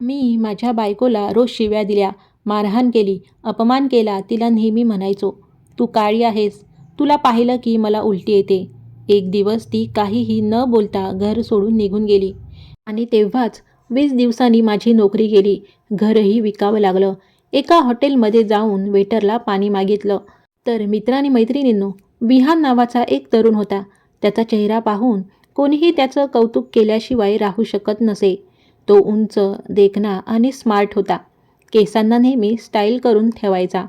मी माझ्या बायकोला रोज शिव्या दिल्या मारहाण केली अपमान केला तिला नेहमी म्हणायचो तू काळी आहेस. तुला पाहिलं की मला उलटी येते. एक दिवस ती काहीही न बोलता घर सोडून निघून गेली. आणि तेव्हाच वीस दिवसांनी माझी नोकरी गेली. घरही विकावं लागलं. एका हॉटेलमध्ये जाऊन वेटरला पाणी मागितलं. तर मित्रांनी मैत्रिणींनो विहान नावाचा एक तरुण होता. त्याचा चेहरा पाहून कोणीही त्याचं कौतुक केल्याशिवाय राहू शकत नसे. तो उंच देखणा आणि स्मार्ट होता. केसांना नेहमी स्टाईल करून ठेवायचा.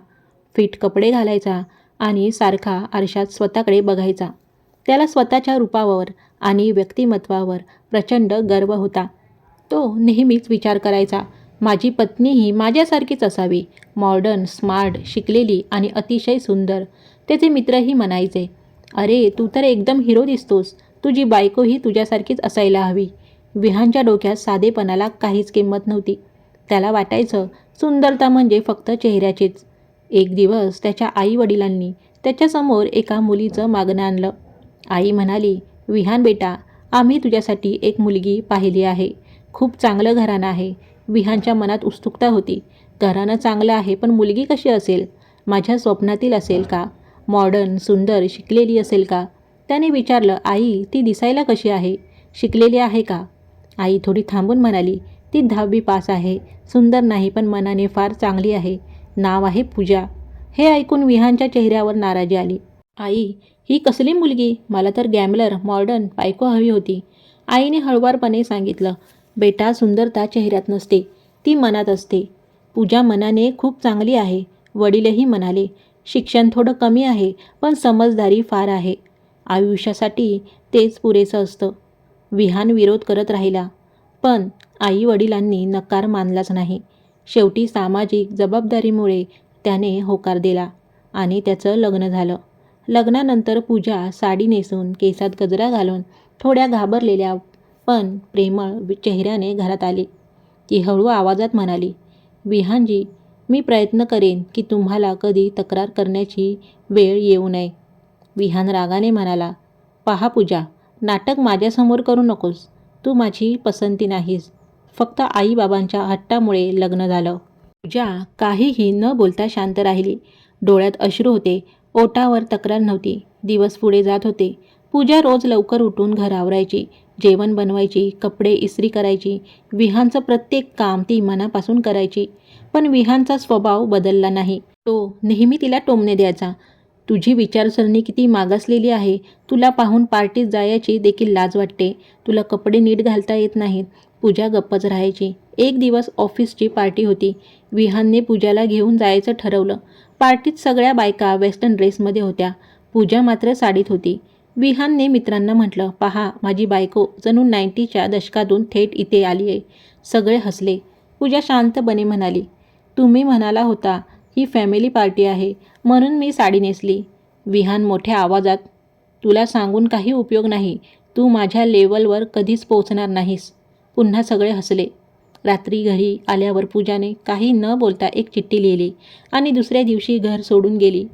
फिट कपडे घालायचा आणि सारखा आरशात स्वतःकडे बघायचा. त्याला स्वतःच्या रूपावर आणि व्यक्तिमत्वावर प्रचंड गर्व होता. तो नेहमीच विचार करायचा माझी पत्नीही माझ्यासारखीच असावी. मॉडर्न स्मार्ट शिकलेली आणि अतिशय सुंदर. त्याचे मित्रही म्हणायचे अरे तू तर एकदम हिरो दिसतोस. तुझी बायकोही तुझ्यासारखीच असायला हवी. विहानच्या डोक्यात साधेपणाला काहीच किंमत नव्हती. त्याला वाटायचं सुंदरता म्हणजे फक्त चेहऱ्याचीच. एक दिवस त्याच्या आई वडिलांनी त्याच्यासमोर एका मुलीचं मागणं आणलं. आई म्हणाली विहान बेटा आम्ही तुझ्यासाठी एक मुलगी पाहिली आहे. खूप चांगलं घराणं आहे. विहानच्या मनात उत्सुकता होती. घराणं चांगलं आहे पण मुलगी कशी असेल? माझ्या स्वप्नातील असेल का? मॉडर्न सुंदर शिकलेली असेल का? त्याने विचारलं आई ती दिसायला कशी आहे? शिकलेली आहे का? आई थोडी थांबून म्हणाली ती दहावी पास आहे सुंदर नाही पण मनाने फार चांगली आहे. नाव आहे पूजा. हे ऐकून विहानच्या चेहऱ्यावर नाराजी आली. आई ही कसली मुलगी? मला तर गॅमलर मॉडर्न बायको हवी होती. आईने हळुवारपणे सांगितलं बेटा सुंदरता चेहऱ्यात नसते ती मनात असते. पूजा मनाने खूप चांगली आहे वडीलही म्हणाले शिक्षण थोडं कमी आहे पण समजदारी फार आहे. आयुष्यासाठी तेच पुरेसं असतं. विहान विरोध करत राहिला. पण आई वडिलांनी नकार मानलाच नाही. शेवटी सामाजिक जबाबदारीमुळे त्याने होकार दिला आणि त्याचं लग्न झालं. लग्नानंतर पूजा साडी नेसून केसात गजरा घालून थोड्या घाबरलेल्या पण प्रेमळ चेहऱ्याने घरात आली. ती हळू आवाजात म्हणाली विहानजी मी प्रयत्न करेन की तुम्हाला कधी तक्रार करण्याची वेळ येऊ नये. विहान रागाने म्हणाला पहा पूजा नाटक माझ्यासमोर करू नकोस. तू माझी पसंती नाहीस. फक्त आईबाबांच्या हट्टामुळे लग्न झालं. पूजा काहीही न बोलता शांत राहिली. डोळ्यात अश्रू होते. ओटावर तक्रार नव्हती. दिवस पुढे जात होते. पूजा रोज लवकर उठून घर आवरायची. जेवण बनवायची. कपडे इस्त्री करायची. विहानचं प्रत्येक काम ती मनापासून करायची. पण विहानचा स्वभाव बदलला नाही. तो नेहमी तिला टोमणे द्यायचा. तुझी विचारसरणी किती मागासलेली आहे तुला पाहून पार्टीत जायची देखील लाज वाटते. तुला कपडे नीट घालता येत नाहीत. पूजा गप्पच राहायची. एक दिवस ऑफिसची पार्टी होती. विहानने पूजाला घेऊन जायचं ठरवलं. पार्टीत सगळ्या बायका वेस्टर्न ड्रेसमध्ये होत्या. पूजा मात्र साडीत होती. विहानने मित्रांना म्हटलं पहा माझी बायको जणू नाईन्टीच्या दशकातून थेट इथे आली आहे सगळे हसले. पूजा शांतपणे म्हणाली तुम्ही म्हणाला होता ही फॅमिली पार्टी आहे. म्हणून मी साडी नेसली. विहान मोठ्या आवाजात तुला सांगून काही उपयोग नाही. तू माझ्या लेवलवर कधीच पोहोचणार नाहीस. पुन्हा सगळे हसले. रात्री घरी आल्यावर पूजाने काही न बोलता एक चिठ्ठी लिहिली आणि दुसऱ्या दिवशी घर सोडून गेली.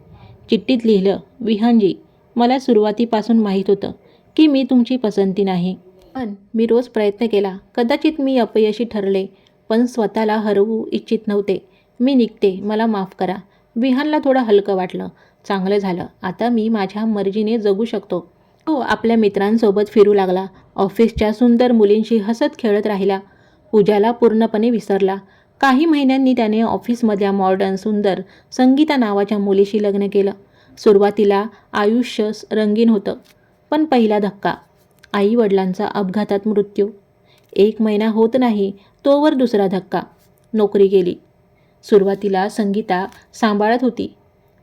चिठ्ठीत लिहिलं विहानजी मला सुरुवातीपासून माहीत होतं की मी तुमची पसंती नाही. पण मी रोज प्रयत्न केला. कदाचित मी अपयशी ठरले पण स्वतःला हरवू इच्छित नव्हते. मी निघते. मला माफ करा. विहानला थोडं हलकं वाटलं. चांगलं झालं. आता मी माझ्या मर्जीने जगू शकतो. तो आपल्या मित्रांसोबत फिरू लागला. ऑफिसच्या सुंदर मुलींशी हसत खेळत राहिला. पूजाला पूर्णपणे विसरला. काही महिन्यांनी त्याने ऑफिसमधल्या मॉडर्न सुंदर संगीता नावाच्या मुलीशी लग्न केलं. सुरुवातीला आयुष्य रंगीन होतं. पण पहिला धक्का. आई वडिलांचा अपघातात मृत्यू. एक महिना होत नाही तोवर दुसरा धक्का. नोकरी गेली. सुरुवातीला संगीता सांभाळत होती.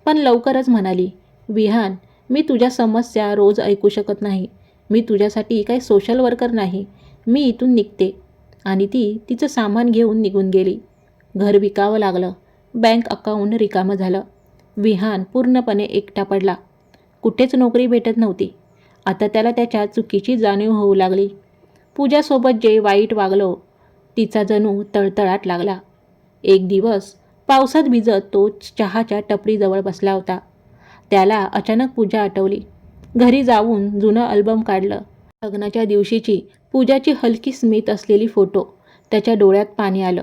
पण लवकरच म्हणाली विहान मी तुझ्या समस्या रोज ऐकू शकत नाही. मी तुझ्यासाठी काही सोशल वर्कर नाही. मी इथून निघते. आणि ती तिचं सामान घेऊन निघून गेली. घर विकावं लागलं. बँक अकाऊंट रिकामं झालं. विहान पूर्णपणे एकटा पडला. कुठेच नोकरी भेटत नव्हती. आता त्याला त्याच्या चुकीची जाणीव होऊ लागली. पूजासोबत जे वाईट वागलो तिचा जणू तळतळाट लागला. एक दिवस पावसात भिजत तो चहाच्या टपरीजवळ बसला होता. त्याला अचानक पूजा आठवली. घरी जाऊन जुनं अल्बम काढलं. लग्नाच्या दिवशीची पूजाची हलकी स्मित असलेली फोटो त्याच्या डोळ्यात पाणी आलं.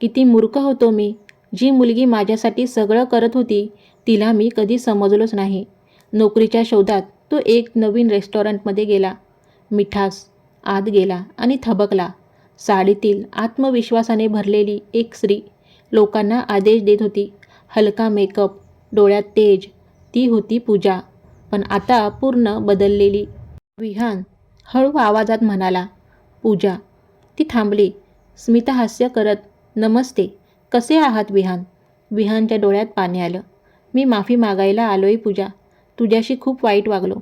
किती मूर्ख होतो मी. जी मुलगी माझ्यासाठी सगळं करत होती तिला मी कधी समजलोच नाही. नोकरीच्या शोधात तो एक नवीन रेस्टॉरंटमध्ये गेला. मिठास आत गेला आणि थबकला. साडीतील आत्मविश्वासाने भरलेली एक स्त्री लोकांना आदेश देत होती. हलका मेकअप डोळ्यात तेज ती होती पूजा. पण आता पूर्ण बदललेली. विहान हळू आवाजात म्हणाला पूजा ती थांबली. स्मिता हास्य करत नमस्ते कसे आहात विहान? विहानच्या डोळ्यात पाणी आलं. मी माफी मागायला आलोय पूजा. तुझ्याशी खूप वाईट वागलो.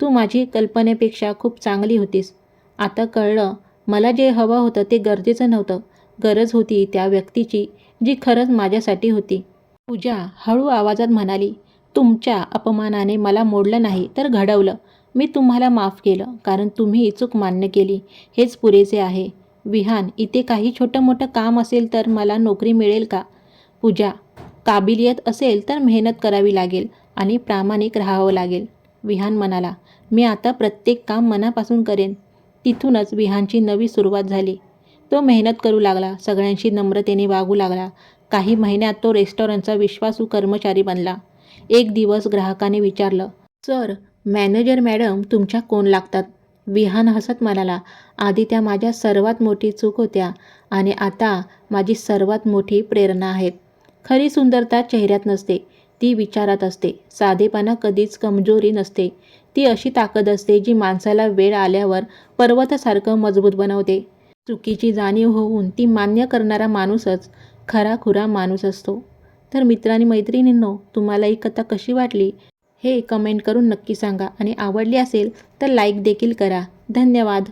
तू माझी कल्पनेपेक्षा खूप चांगली होतीस. आता कळलं मला जे हवं होतं ते गरजेचं नव्हतं. गरज होती त्या व्यक्तीची. जी खरंच माझ्यासाठी होती. पूजा हळू आवाजात म्हणाली तुमच्या अपमानाने मला मोडलं नाही तर घडवलं. मी तुम्हाला माफ केलं कारण तुम्ही चूक मान्य केली. हेच पुरेसे आहे. विहान इथे काही छोटं मोठं काम असेल तर मला नोकरी मिळेल का? पूजा काबिलियत असेल तर मेहनत करावी लागेल आणि प्रामाणिक राहावं लागेल. विहान म्हणाला मी आता प्रत्येक काम मनापासून करेन. तिथूनच विहानची नवी सुरुवात झाली. तो मेहनत करू लागला. सगळ्यांशी नम्रतेने वागू लागला. काही महिन्यात तो रेस्टॉरंटचा विश्वासू कर्मचारी बनला. एक दिवस ग्राहकाने विचारलं सर मॅनेजर मॅडम तुमच्या कोण लागतात? विहान हसत म्हणाला आधी त्या माझ्या सर्वात मोठी चूक होत्या आणि आता माझी सर्वात मोठी प्रेरणा आहेत. खरी सुंदरता चेहऱ्यात नसते ती विचारात असते. साधेपणा कधीच कमजोरी नसते. ती अशी ताकद असते जी माणसाला वेळ आल्यावर पर्वतासारखं मजबूत बनवते. चुकीची जाणीव होऊन ती मान्य करणारा माणूसच खरा खुरा माणूस असतो. तर मित्रांनी मैत्रिणींनो तुम्हाला ही कथा कशी वाटली हे कमेंट करून नक्की सांगा आणि आवडली असेल तर लाईक देखील करा. धन्यवाद.